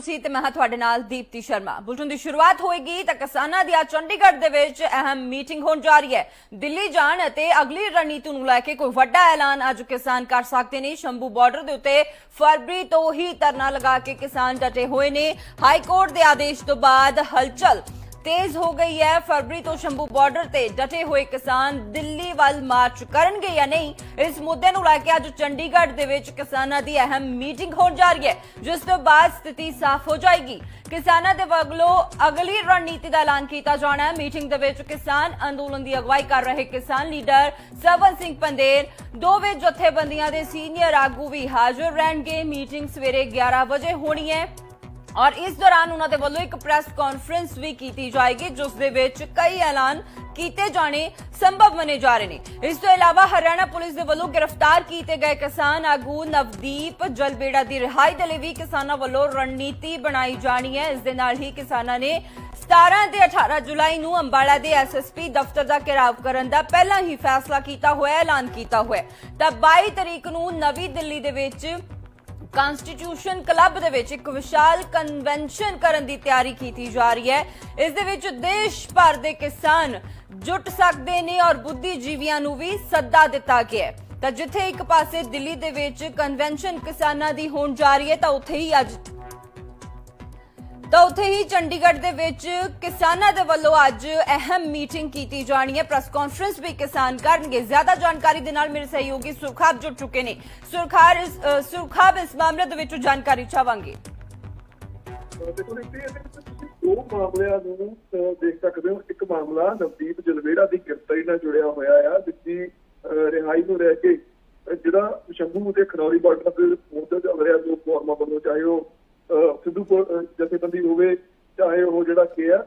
ਤੁਸੀਂ ਤੇ ਮੈਂ ਹਾਂ ਤੁਹਾਡੇ ਨਾਲ ਦੀਪਤੀ ਸ਼ਰਮਾ। ਬੁਲਟਨ ਦੀ ਸ਼ੁਰੂਆਤ ਹੋਏਗੀ ਤਾਂ ਕਿਸਾਨਾਂ ਦੀ ਅੱਜ ਚੰਡੀਗੜ੍ਹ ਦੇ ਵਿੱਚ ਅਹਿਮ ਮੀਟਿੰਗ ਹੋਣ ਜਾ ਰਹੀ ਹੈ। ਦਿੱਲੀ ਜਾਣ ਅਤੇ ਅਗਲੀ ਰਣਨੀਤੀ ਨੂੰ ਲੈ ਕੇ ਕੋਈ ਵੱਡਾ ਐਲਾਨ ਅੱਜ ਕਿਸਾਨ ਕਰ ਸਕਦੇ ਨੇ। ਸ਼ੰਭੂ ਬਾਰਡਰ ਦੇ ਉੱਤੇ ਫਰਵਰੀ ਤੋਂ ਹੀ ਧਰਨਾ ਲਗਾ ਕੇ ਕਿਸਾਨ ਡਟੇ ਹੋਏ ਨੇ। ਹਾਈ ਕੋਰਟ ਦੇ ਆਦੇਸ਼ ਤੋਂ ਬਾਅਦ ਹਲਚਲ ਤੇਜ਼ ਹੋ ਗਈ ਹੈ। ਫਰਵਰੀ ਤੋਂ ਸ਼ੰਭੂ ਬਾਰਡਰ ਤੇ ਡਟੇ ਹੋਏ ਕਿਸਾਨ ਦਿੱਲੀ ਵੱਲ ਮਾਰਚ ਕਰਨਗੇ ਜਾਂ ਨਹੀਂ, ਇਸ ਮੁੱਦੇ ਨੂੰ ਲੈ ਕੇ ਅੱਜ ਚੰਡੀਗੜ੍ਹ ਦੇ ਵਿੱਚ ਕਿਸਾਨਾਂ ਦੀ ਅਹਿਮ ਮੀਟਿੰਗ ਹੋਣ ਜਾ ਰਹੀ ਹੈ, ਜਿਸ ਤੋਂ ਬਾਅਦ ਸਥਿਤੀ ਸਾਫ਼ ਹੋ ਜਾਏਗੀ। ਕਿਸਾਨਾਂ ਦੇ ਵੱਲੋਂ ਅਗਲੀ ਰਣਨੀਤੀ ਦਾ ਐਲਾਨ ਕੀਤਾ ਜਾਣਾ ਹੈ। ਮੀਟਿੰਗ ਦੇ ਵਿੱਚ ਕਿਸਾਨ ਅੰਦੋਲਨ ਦੀ ਅਗਵਾਈ ਕਰ ਰਹੇ ਕਿਸਾਨ ਲੀਡਰ ਸਰਵਨ ਸਿੰਘ ਪੰਦੇਰ, ਦੋਵੇਂ ਜਥੇਬੰਦੀਆਂ ਦੇ ਸੀਨੀਅਰ ਆਗੂ ਵੀ ਹਾਜ਼ਰ ਰਹਿਣਗੇ। ਮੀਟਿੰਗ ਸਵੇਰੇ 11 ਵਜੇ ਹੋਣੀ ਹੈ। ਔਰ ਇਸ ਦੌਰਾਨ ਉਹਨਾਂ ਦੇ ਵੱਲੋਂ ਇੱਕ ਪ੍ਰੈਸ ਕਾਨਫਰੰਸ ਵੀ ਕੀਤੀ ਜਾਏਗੀ, ਜਿਸ ਦੇ ਵਿੱਚ ਕਈ ਐਲਾਨ ਕੀਤੇ ਜਾਣੇ ਸੰਭਵ ਮੰਨੇ ਜਾ ਰਹੇ ਨੇ। ਇਸ ਤੋਂ ਇਲਾਵਾ ਹਰਿਆਣਾ ਪੁਲਿਸ ਦੇ ਵੱਲੋਂ ਗ੍ਰਿਫਤਾਰ ਕੀਤੇ ਗਏ ਕਿਸਾਨ ਆਗੂ ਨਵਦੀਪ ਜਲਬੇੜਾ ਦੀ ਰਿਹਾਈ ਦੇ ਲਈ ਵੀ ਕਿਸਾਨਾਂ ਵੱਲੋਂ ਰਣਨੀਤੀ ਬਣਾਈ ਜਾਣੀ ਹੈ। ਇਸ ਦੇ ਨਾਲ ਹੀ ਕਿਸਾਨਾਂ ਨੇ 17 ਤੇ 18 ਜੁਲਾਈ ਨੂੰ ਅੰਬਾਲਾ ਦੇ ਐਸਐਸਪੀ ਦਫ਼ਤਰ ਦਾ ਘਿਰਾਵ ਕਰਨ ਦਾ ਪਹਿਲਾਂ ਹੀ ਫੈਸਲਾ ਕੀਤਾ ਹੋਇਆ, ਐਲਾਨ ਕੀਤਾ ਹੋਇਆ ਤਾਂ 22 ਤਰੀਕ ਨੂੰ ਨਵੀਂ ਦਿੱਲੀ ਦੇ ਵਿੱਚ ਕਾਨਸਟੀਟਿਊਸ਼ਨ ਕਲੱਬ ਦੇ ਵਿੱਚ ਇੱਕ ਵਿਸ਼ਾਲ ਕਨਵੈਨਸ਼ਨ ਕਰਨ ਦੀ ਤਿਆਰੀ ਕੀਤੀ ਜਾ ਰਹੀ ਹੈ। ਇਸ ਦੇ ਵਿੱਚ ਦੇਸ਼ ਭਰ ਦੇ ਕਿਸਾਨ ਜੁਟ ਸਕਦੇ ਨੇ ਔਰ ਬੁੱਧੀਜੀਵੀਆਂ ਨੂੰ ਵੀ ਸੱਦਾ ਦਿੱਤਾ ਗਿਆ ਹੈ। ਤਾਂ ਜਿੱਥੇ ਇੱਕ ਪਾਸੇ ਦਿੱਲੀ ਦੇ ਵਿੱਚ ਕਨਵੈਨਸ਼ਨ ਕਿਸਾਨਾਂ ਦੀ ਹੋਣ ਜਾ ਰਹੀ ਹੈ, ਤਾਂ ਉੱਥੇ ਹੀ ਅੱਜ ਤਾਂ ਉੱਥੇ ਹੀ ਚੰਡੀਗੜ੍ਹ ਦੇ ਵਿੱਚ ਕਿਸਾਨਾਂ ਦੇ ਵੱਲੋਂ ਅੱਜ ਅਹਿਮ ਮੀਟਿੰਗ ਕੀਤੀ ਜਾਣੀ ਹੈ। ਪ੍ਰੈਸ ਕਾਨਫਰੰਸ ਵੀ ਕਿਸਾਨ ਕਰਨਗੇ। ਜ਼ਿਆਦਾ ਜਾਣਕਾਰੀ ਦੇ ਨਾਲ ਮੇਰੇ ਸਹਿਯੋਗੀ ਸੁਰਖਾਬ ਜੁੜ ਚੁੱਕੇ ਨੇ। ਸੁਰਖਾਰ ਸੁਰਖਾਬ ਇਸ ਮਾਮਲੇ ਦੇ ਵਿੱਚ ਜਾਣਕਾਰੀ ਚਾਹਾਂਗੇ। ਦੋ ਮਾਮਲਿਆਂ ਨੂੰ ਦੇਖ ਸਕਦੇ ਹੋ। ਇੱਕ ਮਾਮਲਾ ਨਵਦੀਪ ਜਲਵੇੜਾ ਦੀ ਗ੍ਰਿਫਤਾਰੀ ਨਾਲ ਜੁੜਿਆ ਹੋਇਆ ਆ ਜਿੱਦੀ ਰਿਹਾਈ ਨੂੰ ਲੈ ਕੇ ਜਿਹੜਾ ਸ਼ੰਭੂ ਦੇ ਖਨੌਰੀ ਬਾਰਡਰ ਦੇ ਮੁੱਦਾ ਚੱਲ ਰਿਹਾ ਜੋ ਫੋਰਮਾ ਵੱਲੋਂ, ਚਾਹੇ ਉਹ ਸਿੱਧੂ ਜਥੇਬੰਦੀ ਹੋਵੇ ਚਾਹੇ ਉਹ ਜਿਹੜਾ ਕੇ ਆ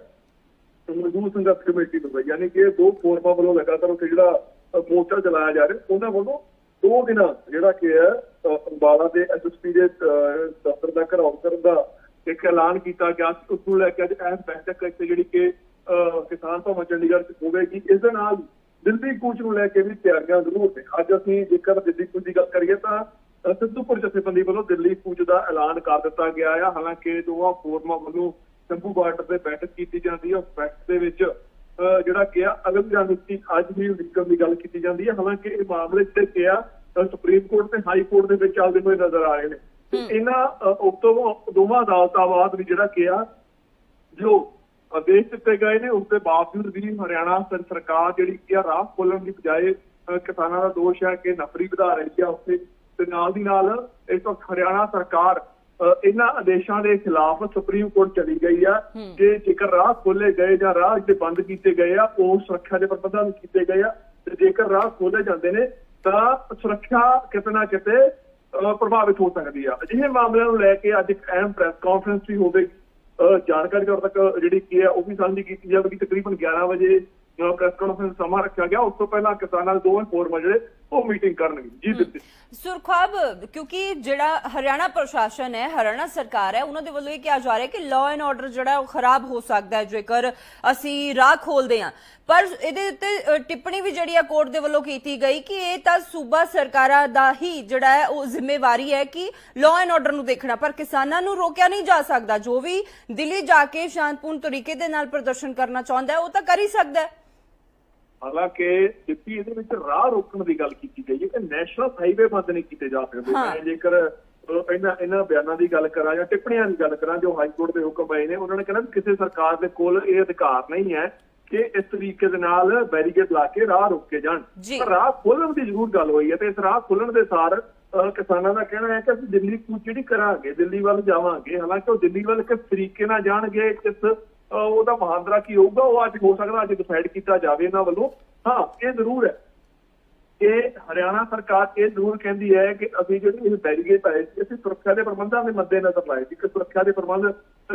ਮਜ਼ਦੂਰ ਸੰਘਰਸ਼ ਕਮੇਟੀ ਨੂੰ ਹੋਵੇ ਯਾਨੀ ਕਿ ਇਹ ਦੋ ਫੋਰਮਾਂ ਵੱਲੋਂ ਲਗਾਤਾਰ ਉੱਥੇ ਜਿਹੜਾ ਮੋਰਚਾ ਚਲਾਇਆ ਜਾ ਰਿਹਾ। ਉਹਨਾਂ ਵੱਲੋਂ ਦੋ ਦਿਨਾਂ ਜਿਹੜਾ ਕਿ ਹੈ ਅਹ, ਅੰਬਾਲਾ ਦੇ ਐਸਐਸਪੀ ਦੇ ਅਹ, ਦਫ਼ਤਰ ਦਾ ਘਰਾਓ ਕਰਨ ਦਾ ਇੱਕ ਐਲਾਨ ਕੀਤਾ ਗਿਆ। ਸੀ ਉਸ ਨੂੰ ਲੈ ਕੇ ਅੱਜ ਅਹਿਮ ਬੈਠਕ ਇੱਥੇ ਜਿਹੜੀ ਕਿ ਅਹ, ਕਿਸਾਨ ਭਵਨ ਚੰਡੀਗੜ੍ਹ 'ਚ ਹੋਵੇਗੀ। ਇਸ ਦੇ ਨਾਲ ਦਿੱਲੀ ਕੂਚ ਨੂੰ ਲੈ ਕੇ ਵੀ ਤਿਆਰੀਆਂ ਜ਼ਰੂਰ ਨੇ। ਅੱਜ ਅਸੀਂ ਜੇਕਰ ਦਿੱਲੀ ਕੂਚ ਦੀ ਗੱਲ ਕਰੀਏ ਸਿੱਧੂਪੁਰ ਜਥੇਬੰਦੀ ਵੱਲੋਂ ਦਿੱਲੀ ਕੂਚ ਦਾ ਐਲਾਨ ਕਰ ਦਿੱਤਾ ਗਿਆ ਆ। ਹਾਲਾਂਕਿ ਦੋਵਾਂ ਫੋਰਮਾਂ ਵੱਲੋਂ ਸ਼ੰਭੂ ਬਾਰਡਰ ਤੇ ਬੈਠਕ ਕੀਤੀ ਜਾਂਦੀ ਹੈ ਉਸ ਬੈਠਕ ਦੇ ਵਿੱਚ ਜਿਹੜਾ ਕਿ ਆ ਅਗਲੀ ਰਣਨੀਤੀ ਅੱਜ ਵੀ ਵਿਕਰਮ ਦੀ ਗੱਲ ਕੀਤੀ ਜਾਂਦੀ ਹੈ ਹਾਲਾਂਕਿ ਇਹ ਮਾਮਲੇ ਤੇ ਕਿਹਾ ਸੁਪਰੀਮ ਕੋਰਟ ਤੇ ਹਾਈ ਕੋਰਟ ਦੇ ਵਿੱਚ ਚੱਲਦੇ ਹੋਏ ਨਜ਼ਰ ਆ ਰਹੇ ਨੇ। ਤੇ ਇਹਨਾਂ ਉਕਤੋਂ ਦੋਵਾਂ ਅਦਾਲਤਾਂ ਬਾਅਦ ਵੀ ਜਿਹੜਾ ਕਿਹਾ ਜੋ ਆਦੇਸ਼ ਦਿੱਤੇ ਗਏ ਨੇ ਉਸ ਦੇ ਬਾਵਜੂਦ ਵੀ ਹਰਿਆਣਾ ਸਰ- ਸਰਕਾਰ ਜਿਹੜੀ ਕਿ ਆ ਰਾਹ ਖੋਲਣ ਦੀ ਬਜਾਏ ਕਿਸਾਨਾਂ ਦਾ ਦੋਸ਼ ਹੈ ਕਿ ਨਫਰੀ ਵਧਾ ਰਹੀ ਹੈ ਉੱਥੇ। ਤੇ ਨਾਲ ਦੀ ਨਾਲ ਇਸ ਵਕਤ ਹਰਿਆਣਾ ਸਰਕਾਰ ਇਹਨਾਂ ਆਦੇਸ਼ਾਂ ਦੇ ਖਿਲਾਫ ਸੁਪਰੀਮ ਕੋਰਟ ਚਲੀ ਗਈ ਆ। ਕਿ ਜੇਕਰ ਰਾਹ ਖੋਲੇ ਗਏ ਜਾਂ ਰਾਹ ਜਿਹੜੇ ਬੰਦ ਕੀਤੇ ਗਏ ਆ ਉਹ ਸੁਰੱਖਿਆ ਦੇ ਪ੍ਰਬੰਧਾਂ ਕੀਤੇ ਗਏ ਆ। ਤੇ ਜੇਕਰ ਰਾਹ ਖੋਲੇ ਜਾਂਦੇ ਨੇ ਤਾਂ ਸੁਰੱਖਿਆ ਕਿਤੇ ਨਾ ਕਿਤੇ ਪ੍ਰਭਾਵਿਤ ਹੋ ਸਕਦੀ ਆ। ਅਜਿਹੇ ਮਾਮਲਿਆਂ ਨੂੰ ਲੈ ਕੇ ਅੱਜ ਇੱਕ ਅਹਿਮ ਪ੍ਰੈਸ ਕਾਨਫਰੰਸ ਵੀ ਹੋਵੇਗੀ। ਜਾਣਕਾਰੀ ਤੌਰ ਤੱਕ ਜਿਹੜੀ ਕੀ ਹੈ ਉਹ ਵੀ ਸਾਂਝੀ ਕੀਤੀ ਜਾਵੇਗੀ। ਤਕਰੀਬਨ 11 ਵਜੇ ਪ੍ਰੈਸ ਕਾਨਫਰੰਸ ਸਮਾਂ ਰੱਖਿਆ ਗਿਆ। ਉਸ ਤੋਂ ਪਹਿਲਾਂ ਕਿਸਾਨਾਂ ਦੇ ਦੋਵੇਂ ਫੋਰਮ ਆ ਜਿਹੜੇ ਉਹ ਮੀਟਿੰਗ ਕਰਨਗੇ ਜੀ ਬਿਲਕੁਲ ਸੁਰਖਾਬ ਕਿਉਂਕਿ ਜਿਹੜਾ ਹਰਿਆਣਾ ਪ੍ਰਸ਼ਾਸਨ ਹੈ ਹਰਿਆਣਾ ਸਰਕਾਰ ਹੈ ਉਹਨਾਂ ਦੇ ਵੱਲੋਂ ਇਹ ਕਿਹਾ ਜਾ ਰਿਹਾ ਕਿ ਲਾਅ ਐਂਡ ਆਰਡਰ ਜਿਹੜਾ ਉਹ ਖਰਾਬ ਹੋ ਸਕਦਾ ਹੈ ਜੇਕਰ ਅਸੀਂ ਰਾਹ ਖੋਲਦੇ ਹਾਂ। ਪਰ ਇਹਦੇ ਉੱਤੇ ਟਿੱਪਣੀ ਵੀ ਜਿਹੜੀ ਹੈ ਕੋਰਟ ਦੇ ਵੱਲੋਂ ਕੀਤੀ ਗਈ ਕਿ ਇਹ ਤਾਂ ਸੂਬਾ ਸਰਕਾਰਾਂ ਦਾ ਹੀ ਜਿਹੜਾ ਹੈ ਉਹ ਜ਼ਿੰਮੇਵਾਰੀ ਹੈ ਕਿ ਲਾਅ ਐਂਡ ਆਰਡਰ ਨੂੰ ਦੇਖਣਾ। ਪਰ ਕਿਸਾਨਾਂ ਨੂੰ ਰੋਕਿਆ ਨਹੀਂ ਜਾ ਸਕਦਾ। ਜੋ ਵੀ ਦਿੱਲੀ ਜਾ ਕੇ ਸ਼ਾਂਤਪੂਰਨ ਤਰੀਕੇ ਦੇ ਨਾਲ ਪ੍ਰਦਰਸ਼ਨ ਕਰਨਾ ਚਾਹੁੰਦਾ ਹੈ ਉਹ ਤਾਂ ਕਰ ਹੀ ਸਕਦਾ ਹੈ। ਹਾਲਾਂਕਿ ਜਿੱਤੀ ਇਹਦੇ ਵਿੱਚ ਰਾਹ ਰੋਕਣ ਦੀ ਗੱਲ ਕੀਤੀ ਗਈ ਹੈ ਕਿ ਨੈਸ਼ਨਲ ਹਾਈਵੇ ਬੰਦ ਨਹੀਂ ਕੀਤੇ ਜਾ ਸਕਦੇ। ਜੇਕਰ ਇਹਨਾਂ ਇਹਨਾਂ ਬਿਆਨਾਂ ਦੀ ਗੱਲ ਕਰਾਂ ਜਾਂ ਟਿੱਪਣੀਆਂ ਦੀ ਗੱਲ ਕਰਾਂ ਜੋ ਹਾਈ ਕੋਰਟ ਦੇ ਹੁਕਮ ਆਏ ਨੇ ਉਹਨਾਂ ਨੇ ਕਹਿੰਦਾ ਕਿਸੇ ਸਰਕਾਰ ਦੇ ਕੋਲ ਇਹ ਅਧਿਕਾਰ ਨਹੀਂ ਹੈ ਕਿ ਇਸ ਤਰੀਕੇ ਦੇ ਨਾਲ ਬੈਰੀਕੇਡ ਲਾ ਕੇ ਰਾਹ ਰੋਕੇ ਜਾਣ। ਰਾਹ ਖੋਲਣ ਦੀ ਜ਼ਰੂਰ ਗੱਲ ਹੋਈ ਹੈ ਤੇ ਇਸ ਰਾਹ ਖੋਲਣ ਦੇ ਸਾਰ ਕਿਸਾਨਾਂ ਦਾ ਕਹਿਣਾ ਹੈ ਕਿ ਅਸੀਂ ਦਿੱਲੀ ਕੂਚ ਜਿਹੜੀ ਕਰਾਂਗੇ ਦਿੱਲੀ ਵੱਲ ਜਾਵਾਂਗੇ ਹਾਲਾਂਕਿ ਉਹ ਦਿੱਲੀ ਵੱਲ ਕਿਸ ਤਰੀਕੇ ਨਾਲ ਜਾਣਗੇ ਕਿਸ ਉਹਦਾ ਮਹਾਂਦਰਾ ਕੀ ਹੋਊਗਾ? ਉਹ ਅੱਜ ਹੋ ਸਕਦਾ ਅੱਜ ਡਿਸਾਈਡ ਕੀਤਾ ਜਾਵੇ ਇਹਨਾਂ ਵੱਲੋਂ। ਹਾਂ ਇਹ ਜ਼ਰੂਰ ਹੈ। ਕਿ ਹਰਿਆਣਾ ਸਰਕਾਰ ਇਹ ਜ਼ਰੂਰ ਕਹਿੰਦੀ ਹੈ ਕਿ ਅਸੀਂ ਜਿਹੜੀ ਇਹ ਬੈਰੀਗੇਟ ਆਏ ਸੀ ਅਸੀਂ ਸੁਰੱਖਿਆ ਦੇ ਪ੍ਰਬੰਧਾਂ ਦੇ ਮੱਦੇਨਜ਼ਰ ਲਾਏ। ਸੀ ਕਿ ਸੁਰੱਖਿਆ ਦੇ ਪ੍ਰਬੰਧ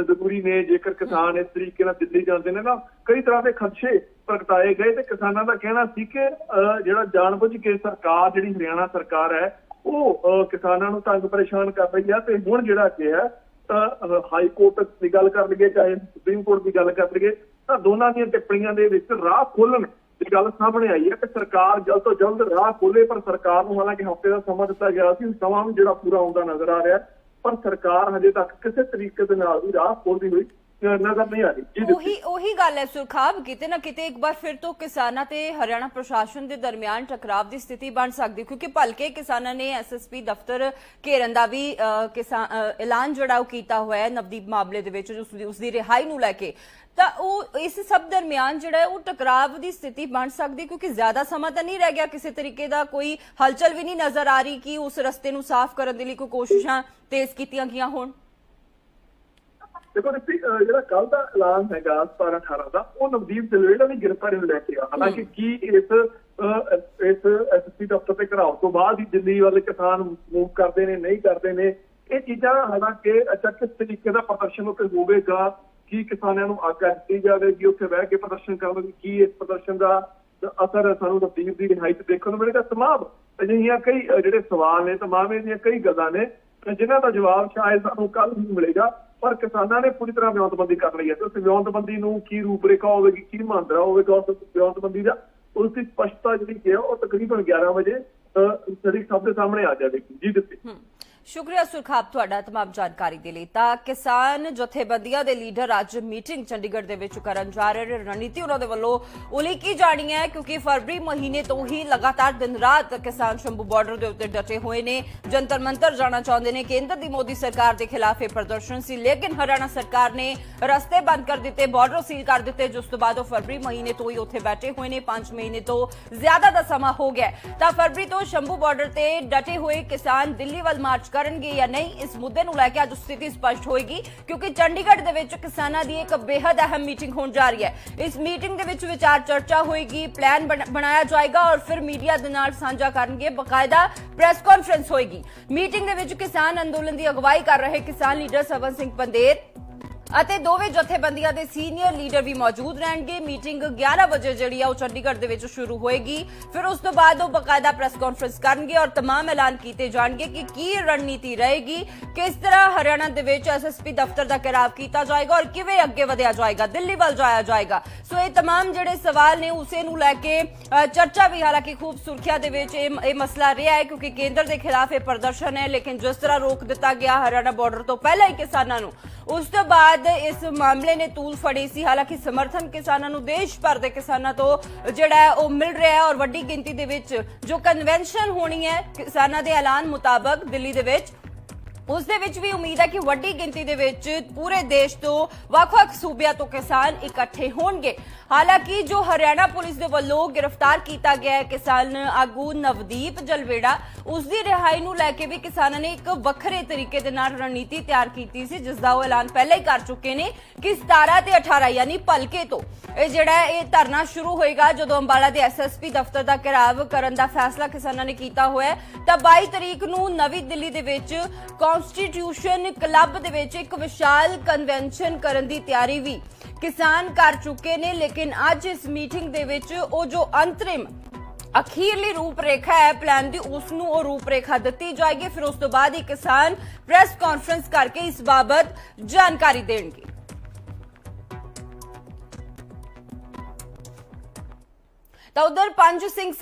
ਜ਼ਰੂਰੀ ਨੇ ਜੇਕਰ ਕਿਸਾਨ ਇਸ ਤਰੀਕੇ ਨਾਲ ਦਿੱਲੀ ਜਾਂਦੇ ਨੇ ਨਾ ਕਈ ਤਰ੍ਹਾਂ ਦੇ ਖਦਸ਼ੇ ਪ੍ਰਗਟਾਏ ਗਏ ਤੇ ਕਿਸਾਨਾਂ ਦਾ ਕਹਿਣਾ ਸੀ ਕਿ ਅ, ਜਿਹੜਾ ਜਾਣਬੁੱਝ ਕੇ ਸਰਕਾਰ ਜਿਹੜੀ ਹਰਿਆਣਾ ਸਰਕਾਰ ਹੈ ਉਹ ਅ, ਕਿਸਾਨਾਂ ਨੂੰ ਤੰਗ ਪਰੇਸ਼ਾਨ ਕਰ ਰਹੀ ਹੈ ਤੇ ਹੁਣ ਜਿਹੜਾ ਕਿ ਹੈ ਤਾਂ ਹਾਈ ਕੋਰਟ ਦੀ ਗੱਲ ਕਰ ਲਈਏ ਚਾਹੇ ਸੁਪਰੀਮ ਕੋਰਟ ਦੀ ਗੱਲ ਕਰ ਲਈਏ ਤਾਂ ਦੋਨਾਂ ਦੀਆਂ ਟਿੱਪਣੀਆਂ ਦੇ ਵਿੱਚ ਰਾਹ ਖੋਲਣ ਦੀ ਗੱਲ ਸਾਹਮਣੇ ਆਈ ਹੈ ਕਿ ਸਰਕਾਰ ਜਲਦ ਤੋਂ ਜਲਦ ਰਾਹ ਖੋਲੇ, ਪਰ ਸਰਕਾਰ ਨੂੰ ਹਾਲਾਂਕਿ ਹਫ਼ਤੇ ਦਾ ਸਮਾਂ ਦਿੱਤਾ ਗਿਆ ਸੀ, ਸਮਾਂ ਵੀ ਜਿਹੜਾ ਪੂਰਾ ਹੁੰਦਾ ਨਜ਼ਰ ਆ ਰਿਹਾ ਪਰ ਸਰਕਾਰ ਹਜੇ ਤੱਕ ਕਿਸੇ ਤਰੀਕੇ ਦੇ ਨਾਲ ਵੀ ਰਾਹ ਖੋਲਦੀ ਹੋਈ ਨਜ਼ਰ ਨਹੀਂ ਆ ਰਹੀ। ਉਹੀ ਉਹੀ ਗੱਲ ਹੈ ਸੁਰਖਾਬ ਕਿਤੇ ਨਾ ਕਿਤੇ ਇੱਕ ਵਾਰ ਫਿਰ ਤੋਂ ਕਿਸਾਨਾਂ ਤੇ ਹਰਿਆਣਾ ਪ੍ਰਸ਼ਾਸਨ ਦੇ ਦਰਮਿਆਨ ਟਕਰਾਵ ਦੀ ਸਥਿਤੀ ਬਣ ਸਕਦੀ ਕਿਉਂਕਿ ਭਲਕੇ ਕਿਸਾਨਾਂ ਨੇ ਐਸਐਸਪੀ ਦਫ਼ਤਰ ਘੇਰਨ ਦਾ ਵੀ ਐਲਾਨ ਜਿਹੜਾ ਉਹ ਕੀਤਾ ਹੋਇਆ ਹੈ ਨਵਦੀਪ ਮਾਮਲੇ ਦੇ ਵਿੱਚ ਉਸ ਦੀ ਉਸ ਦੀ ਰਿਹਾਈ ਨੂੰ ਲੈ ਕੇ। ਤਾਂ ਉਹ ਇਸ ਸਭ ਦਰਮਿਆਨ ਜਿਹੜਾ ਉਹ ਟਕਰਾਵ ਦੀ ਸਥਿਤੀ ਬਣ ਸਕਦੀ ਕਿਉਂਕਿ ਜ਼ਿਆਦਾ ਸਮਾਂ ਤਾਂ ਨਹੀਂ ਰਹਿ ਗਿਆ ਕਿਸੇ ਤਰੀਕੇ ਦਾ ਕੋਈ ਹਲਚਲ ਵੀ ਨਹੀਂ ਨਜ਼ਰ ਆ ਰਹੀ ਕਿ ਉਸ ਰਸਤੇ ਨੂੰ ਸਾਫ਼ ਕਰਨ ਦੇ ਲਈ ਕੋਈ ਕੋਸ਼ਿਸ਼ਾਂ ਤੇਜ਼ ਕੀਤੀਆਂ ਗਈਆਂ ਹੋਣ। ਦੇਖੋ ਰਿਪੀ ਜਿਹੜਾ ਕੱਲ ਦਾ ਐਲਾਨ ਹੈਗਾ 17 18 ਦਾ ਉਹ ਨਵਦੀਪ ਦਿਲਵੇੜਾ ਦੀ ਗ੍ਰਿਫਤਾਰੀ ਨੂੰ ਲੈ ਕੇ ਆ। ਹਾਲਾਂਕਿ ਕੀ ਇਸ ਇਸ ਐਸਪੀ ਦਫ਼ਤਰ ਤੇ ਘਰਾਓ ਤੋਂ ਬਾਅਦ ਹੀ ਦਿੱਲੀ ਵਾਲੇ ਕਿਸਾਨ ਮੂਵ ਕਰਦੇ ਨੇ ਨਹੀਂ ਕਰਦੇ ਨੇ ਇਹ ਚੀਜ਼ਾਂ ਹਾਲਾਂਕਿ ਅੱਛਾ ਕਿਸ ਤਰੀਕੇ ਦਾ ਪ੍ਰਦਰਸ਼ਨ ਉੱਤੇ ਹੋਵੇਗਾ ਕੀ ਕਿਸਾਨਾਂ ਨੂੰ ਆਗਿਆ ਦਿੱਤੀ ਜਾਵੇਗੀ ਉੱਥੇ ਬਹਿ ਕੇ ਪ੍ਰਦਰਸ਼ਨ ਕਰਨਗੇ ਕੀ ਇਸ ਪ੍ਰਦਰਸ਼ਨ ਦਾ ਅਸਰ ਸਾਨੂੰ ਨਵਦੀਪ ਦੀ ਰਿਹਾਈ ਤੇ ਦੇਖਣ ਨੂੰ ਮਿਲੇਗਾ। ਤਮਾਮ ਅਜਿਹੀਆਂ ਕਈ ਜਿਹੜੇ ਸਵਾਲ ਨੇ ਤਮਾਮ ਇਹਦੀਆਂ ਕਈ ਗੱਲਾਂ ਨੇ ਜਿਨ੍ਹਾਂ ਦਾ ਜਵਾਬ ਸ਼ਾਇਦ ਸਾਨੂੰ ਕੱਲ ਹੀ ਮਿਲੇਗਾ। ਪਰ ਕਿਸਾਨਾਂ ਨੇ ਪੂਰੀ ਤਰ੍ਹਾਂ ਵਿਉਂਤਬੰਦੀ ਕਰ ਲਈ ਹੈ। ਤੇ ਉਸ ਵਿਉਂਤਬੰਦੀ ਨੂੰ ਕੀ ਰੂਪਰੇਖਾ ਹੋਵੇਗੀ ਕੀ ਮੰਤਰਾ ਹੋਵੇਗਾ ਉਸ ਵਿਉਂਤਬੰਦੀ ਦਾ? ਉਸ ਦੀ ਸਪਸ਼ਟਤਾ ਜਿਹੜੀ ਹੈ ਉਹ ਤਕਰੀਬਨ 11 ਵਜੇ ਅਹ, ਜਿਹੜੀ ਸਭ ਦੇ ਸਾਹਮਣੇ ਆ ਜਾਵੇਗੀ। ਜੀ ਦਿੱਤੀ ਸ਼ੁਕਰੀਆ ਸੁਰਖਾਬ ਤੁਹਾਡਾ तमाम ਜਾਣਕਾਰੀ ਦੇ ਲਈ ਤਾਂ ਕਿਸਾਨ ਜਥੇਬੰਦੀਆਂ ਦੇ ਲੀਡਰ ਅੱਜ ਮੀਟਿੰਗ ਚੰਡੀਗੜ੍ਹ ਦੇ ਵਿੱਚ ਕਰਨ ਜਾ ਰਹੇ ਨੇ ਰਣਨੀਤੀ ਉਹਨਾਂ ਦੇ ਵੱਲੋਂ ਉਲੀਕੀ ਜਾਣੀ ਹੈ ਕਿਉਂਕਿ ਫਰਵਰੀ ਮਹੀਨੇ ਤੋਂ ਹੀ ਲਗਾਤਾਰ ਦਿਨ ਰਾਤ ਕਿਸਾਨ ਸ਼ੰਭੂ ਬਾਰਡਰ ਦੇ ਉੱਤੇ ਡਟੇ ਹੋਏ ਨੇ ਜੰਤਰ ਮੰਤਰ ਜਾਣਾ ਚਾਹੁੰਦੇ ਨੇ ਕੇਂਦਰ ਦੀ ਮੋਦੀ ਸਰਕਾਰ ਦੇ ਖਿਲਾਫ ਇਹ ਪ੍ਰਦਰਸ਼ਨ ਸੀ ਲੇਕਿਨ ਹਰਿਆਣਾ ਸਰਕਾਰ ਨੇ ਰਸਤੇ ਬੰਦ ਕਰ ਦਿੱਤੇ ਬਾਰਡਰ ਸੀਲ ਕਰ ਦਿੱਤੇ ਜਿਸ ਤੋਂ ਬਾਅਦ ਉਹ ਫਰਵਰੀ ਮਹੀਨੇ ਤੋਂ ਹੀ ਉੱਥੇ ਬੈਠੇ ਹੋਏ ਨੇ 5 ਮਹੀਨੇ ਤੋਂ ਜ਼ਿਆਦਾ ਦਾ ਸਮਾਂ ਹੋ ਗਿਆ ਹੈ। ਤਾਂ ਫਰਵਰੀ ਤੋਂ ਸ਼ੰਭੂ ਬਾਰਡਰ ਤੇ ਡਟੇ ਹੋਏ ਕਿਸਾਨ ਦਿੱਲੀ ਵੱਲ ਮਾਰਚ ਕਰਨਗੇ ਜਾਂ ਨਹੀਂ, ਇਸ ਮੁੱਦੇ ਨੂੰ ਲੈ ਕੇ ਅੱਜ ਸਥਿਤੀ ਸਪਸ਼ਟ ਹੋਏਗੀ, ਕਿਉਂਕਿ ਚੰਡੀਗੜ੍ਹ ਦੇ ਵਿੱਚ ਕਿਸਾਨਾਂ ਦੀ ਇੱਕ ਬੇहद ਅਹਿਮ ਮੀਟਿੰਗ ਹੋਣ ਜਾ ਰਹੀ ਹੈ। ਇਸ ਮੀਟਿੰਗ ਦੇ ਵਿੱਚ ਵਿਚਾਰ ਚਰਚਾ ਹੋਏਗੀ, ਪਲਾਨ ਬਣਾਇਆ ਜਾਏਗਾ ਔਰ ਫਿਰ ਮੀਡੀਆ ਦੇ ਨਾਲ ਸਾਂਝਾ ਕਰਨਗੇ, ਬਕਾਇਦਾ ਪ੍ਰੈਸ ਕਾਨਫਰੰਸ ਹੋਏਗੀ। ਮੀਟਿੰਗ ਦੇ ਵਿੱਚ ਕਿਸਾਨ ਅੰਦੋਲਨ ਦੀ ਅਗਵਾਈ ਕਰ ਰਹੇ ਕਿਸਾਨ ਲੀਡਰ ਸਵਨ ਸਿੰਘ ਪੰਦੇਰ ਅਤੇ ਦੋਵੇਂ ਜਥੇਬੰਦੀਆਂ ਦੇ ਸੀਨੀਅਰ ਲੀਡਰ ਵੀ ਮੌਜੂਦ ਰਹਿਣਗੇ ਮੀਟਿੰਗ 11 ਵਜੇ ਜਿਹੜੀ ਆ ਉਹ ਚੰਡੀਗੜ੍ਹ ਦੇ ਵਿੱਚ ਸ਼ੁਰੂ ਹੋਏਗੀ ਫਿਰ ਉਸ ਤੋਂ ਬਾਅਦ ਉਹ ਬਕਾਇਦਾ ਪ੍ਰੈਸ ਕਾਨਫਰੰਸ ਕਰਨਗੇ ਔਰ तमाम ਐਲਾਨ ਕੀਤੇ ਜਾਣਗੇ ਕਿ ਕੀ ਰਣਨੀਤੀ ਰਹੇਗੀ ਕਿਸ ਤਰ੍ਹਾਂ ਹਰਿਆਣਾ ਦੇ ਵਿੱਚ ਐਸਐਸਪੀ ਦਫ਼ਤਰ ਦਾ ਘਿਰਾਵ ਕੀਤਾ ਜਾਏਗਾ ਔਰ ਕਿਵੇਂ ਅੱਗੇ ਵਧਿਆ ਜਾਏਗਾ ਦਿੱਲੀ ਵੱਲ ਜਾਇਆ ਜਾਏਗਾ ਸੋ ਇਹ तमाम ਜਿਹੜੇ ਸਵਾਲ ਨੇ ਉਸੇ ਨੂੰ ਲੈ ਕੇ ਅ, ਚਰਚਾ ਵੀ ਹਾਲਾਂਕਿ ਖੂਬ ਸੁਰਖੀਆਂ ਦੇ ਵਿੱਚ ਇਹ ਇਹ ਮਸਲਾ ਰਿਹਾ ਹੈ ਕਿਉਂਕਿ ਕੇਂਦਰ ਦੇ ਖਿਲਾਫ ਇਹ ਪ੍ਰਦਰਸ਼ਨ ਹੈ ਲੇਕਿਨ ਜਿਸ ਤਰ੍ਹਾਂ ਰੋਕ ਦਿੱਤਾ ਗਿਆ ਹਰਿਆਣਾ ਬਾਰਡਰ ਤੋਂ ਪਹਿਲਾਂ ਹੀ ਕਿਸਾਨਾਂ ਨੂੰ ਉਸ ਤੋਂ ਬਾਅਦ ਇਸ ਮਾਮਲੇ ਨੇ ਤੂਲ ਫੜੀ ਸੀ। ਹਾਲਾਂਕਿ ਸਮਰਥਨ ਕਿਸਾਨਾਂ ਨੂੰ ਦੇਸ਼ ਭਰ ਦੇ ਕਿਸਾਨਾਂ ਤੋਂ ਜਿਹੜਾ ਹੈ ਉਹ ਮਿਲ ਰਿਹਾ ਹੈ ਔਰ ਵੱਡੀ ਗਿਣਤੀ ਦੇ ਵਿੱਚ ਜੋ ਕਨਵੈਨਸ਼ਨ ਹੋਣੀ ਹੈ ਕਿਸਾਨਾਂ ਦੇ ਐਲਾਨ ਮੁਤਾਬਕ ਦਿੱਲੀ ਦੇ ਵਿੱਚ ਉਸ ਦੇ ਵਿੱਚ ਵੀ ਉਮੀਦ ਹੈ ਕਿ ਵੱਡੀ ਗਿਣਤੀ ਦੇ ਵਿੱਚ ਪੂਰੇ ਦੇਸ਼ ਤੋਂ ਵੱਖ-ਵੱਖ ਸੂਬਿਆਂ ਤੋਂ ਕਿਸਾਨ ਇਕੱਠੇ ਹੋਣਗੇ। ਹਾਲਾਂਕਿ ਜੋ ਹਰਿਆਣਾ ਪੁਲਿਸ ਦੇ ਵੱਲੋਂ ਗ੍ਰਿਫਤਾਰ ਕੀਤਾ ਗਿਆ ਕਿਸਾਨ ਆਗੂ ਨਵਦੀਪ ਜਲਵੇੜਾ, ਉਸ ਦੀ ਰਿਹਾਈ ਨੂੰ ਲੈ ਕੇ ਵੀ ਕਿਸਾਨਾਂ ਨੇ ਇੱਕ ਵੱਖਰੇ ਤਰੀਕੇ ਦੇ ਨਾਲ ਰਣਨੀਤੀ ਤਿਆਰ ਕੀਤੀ ਸੀ, ਜਿਸ ਦਾ ਉਹ ਐਲਾਨ ਪਹਿਲਾਂ ਹੀ ਕਰ ਚੁੱਕੇ ਨੇ ਕਿ 17 ਤੇ 18 ਯਾਨੀ ਭਲਕੇ ਤੋਂ। ਇਹ ਜਿਹੜਾ ਇਹ ਧਰਨਾ ਸ਼ੁਰੂ ਹੋਏਗਾ ਜਦੋਂ ਅੰਬਾਲਾ ਦੇ ਐਸਐਸਪੀ ਦਫ਼ਤਰ ਦਾ ਘਿਰਾਵ ਕਰਨ ਦਾ ਫੈਸਲਾ ਕਿਸਾਨਾਂ ਨੇ ਕੀਤਾ ਹੋਇਆ ਤਾਂ 22 ਤਰੀਕ ਨੂੰ ਨਵੀਂ ਦਿੱਲੀ ਦੇ ਵਿੱਚ ਕਨਸਟੀਟਿਊਸ਼ਨ ਕਲੱਬ ਦੇ ਵਿੱਚ ਇੱਕ ਵਿਸ਼ਾਲ ਕਨਵੈਨਸ਼ਨ ਕਰਨ ਦੀ ਤਿਆਰੀ ਵੀ ਕਿਸਾਨ ਕਰ ਚੁੱਕੇ ਨੇ, ਲੇਕਿਨ ਅੱਜ ਇਸ ਮੀਟਿੰਗ ਦੇ ਵਿੱਚ ਉਹ ਜੋ ਅੰਤਰਿਮ ਅਖੀਰਲੀ ਰੂਪਰੇਖਾ ਹੈ ਪਲਾਨ ਦੀ ਉਸ ਨੂੰ ਉਹ ਰੂਪਰੇਖਾ ਦਿੱਤੀ ਜਾਏਗੀ। ਫਿਰ ਉਸ ਤੋਂ ਬਾਅਦ ਹੀ ਕਿਸਾਨ ਪ੍ਰੈਸ ਕਾਨਫਰੰਸ ਕਰਕੇ ਇਸ ਬਾਬਤ ਜਾਣਕਾਰੀ ਦੇਣਗੇ। ਤਾਂ ਉਧਰ ਪੰਜ ਸਿੰਘ